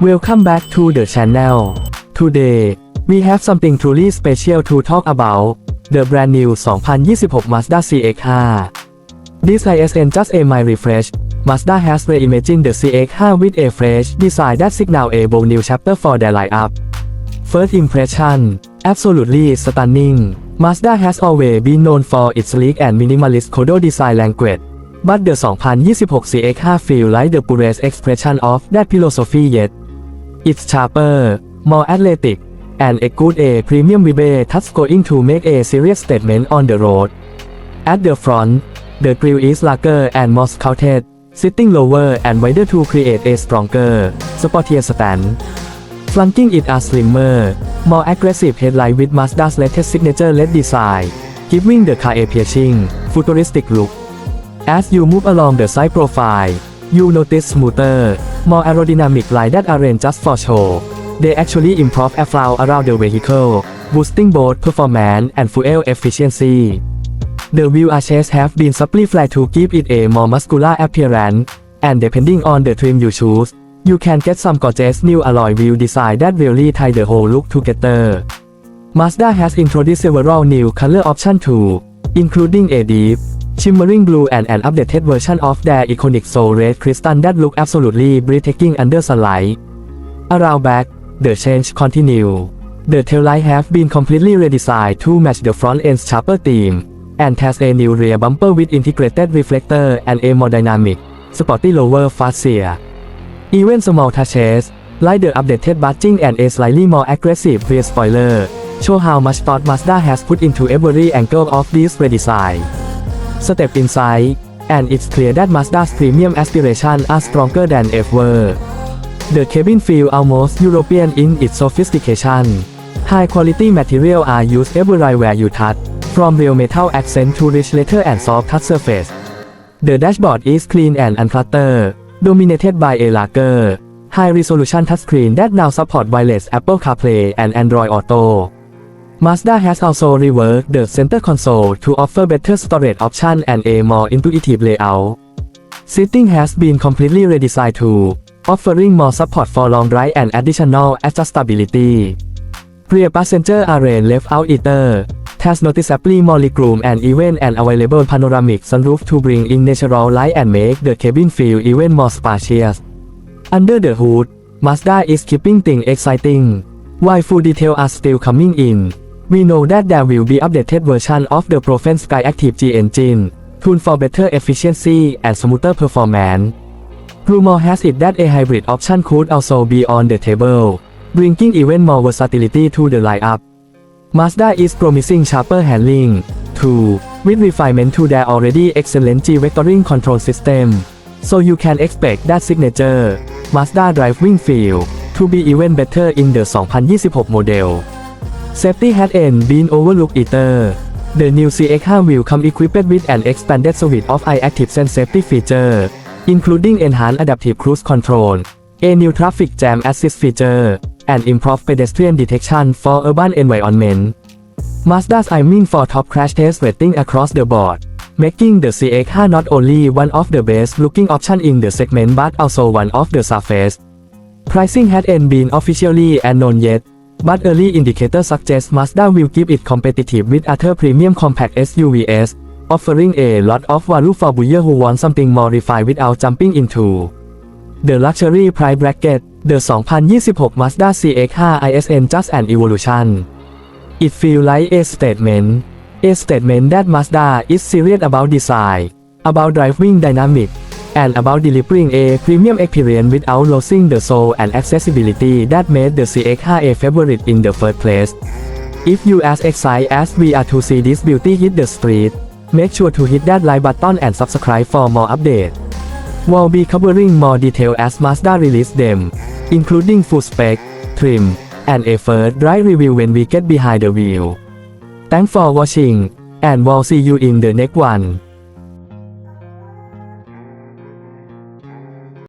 Welcome back to the channel. Today, we have something truly special to talk about. The brand new 2026 Mazda CX-5. This ISN just a my refresh. Mazda has reimagined the CX-5 with a fresh design that signals a bold new chapter for their lineup. First impression, absolutely stunning. Mazda has always been known for its sleek and minimalist codo design language. But the 2026 CX-5 feel like the purest expression of that philosophy yet. It's sharper, more athletic, and a good A premium vibe that's going to make a serious statement on the road. At the front, the grill is larger and more sculpted, sitting lower and wider to create a stronger, sportier stand. Flanking it are slimmer, more aggressive headlight with Mazda's latest signature LED design, giving the car a piercing, futuristic look. As you move along the side profile, you notice smoother, more aerodynamic line that aren't just for show. They actually improve airflow around the vehicle, boosting both performance and fuel efficiency. The wheel arches have been flat to give it a more muscular appearance, and depending on the trim you choose, you can get some gorgeous new alloy wheel design that really tie the whole look together. Mazda has introduced several new color options too, including a deep, shimmering blue and an updated version of their iconic Soul Red Crystal that look absolutely breathtaking under sunlight. Around back, the change continue. The taillight have been completely redesigned to match the front end's sharper theme, and has a new rear bumper with integrated reflector and a more dynamic, sporty lower fascia. Even small touches, like the updated badging and a slightly more aggressive rear spoiler, show how much thought Mazda has put into every angle of this redesign. Step inside, and it's clear that Mazda's premium aspiration are stronger than ever. The cabin feel almost European in its sophistication. High quality material are used everywhere you touch, from real metal accent to rich leather and soft touch surface. The dashboard is clean and uncluttered, dominated by a larger, high-resolution touchscreen that now support wireless Apple CarPlay and Android Auto. Mazda has also reworked the center console to offer better storage options and a more intuitive layout. Seating has been completely redesigned too, offering more support for long drive and additional adjustability. Rear passenger area left out either, has noticeably more legroom and even an available panoramic sunroof to bring in natural light and make the cabin feel even more spacious. Under the hood, Mazda is keeping things exciting. While full details are still coming in, we know that there will be updated version of the Profen Sky Active G engine, tuned for better efficiency and smoother performance. Rumor has it that a hybrid option could also be on the table, bringing even more versatility to the lineup. Mazda is promising sharper handling, too, with refinement to their already excellent G-vectoring control system. So you can expect that signature, Mazda driving feel, to be even better in the 2026 model. Safety hadn't been overlooked either. The new CX-5 will come equipped with an expanded suite of Sense safety feature, including enhanced adaptive cruise control, a new traffic jam assist feature, and improved pedestrian detection for urban environment. Mazda's aiming for top crash test rating across the board, making the CX-5 not only one of the best looking options in the segment but also one of the safest. Pricing hadn't been officially unknown yet, but early indicators suggest Mazda will keep it competitive with other premium compact SUVs, offering a lot of value for buyers who want something more refined without jumping into the luxury price bracket. The 2026 Mazda CX-5 ISN just an evolution. It feels like a statement, a statement that Mazda is serious about design, about driving dynamic, and about delivering a premium experience without losing the soul and accessibility that made the CX-5 a favorite in the first place. If you as excited as we are to see this beauty hit the street, make sure to hit that like button and subscribe for more updates. We'll be covering more detail as Mazda release them, including full spec, trim, and a first drive review when we get behind the wheel. Thanks for watching, and we'll see you in the next one.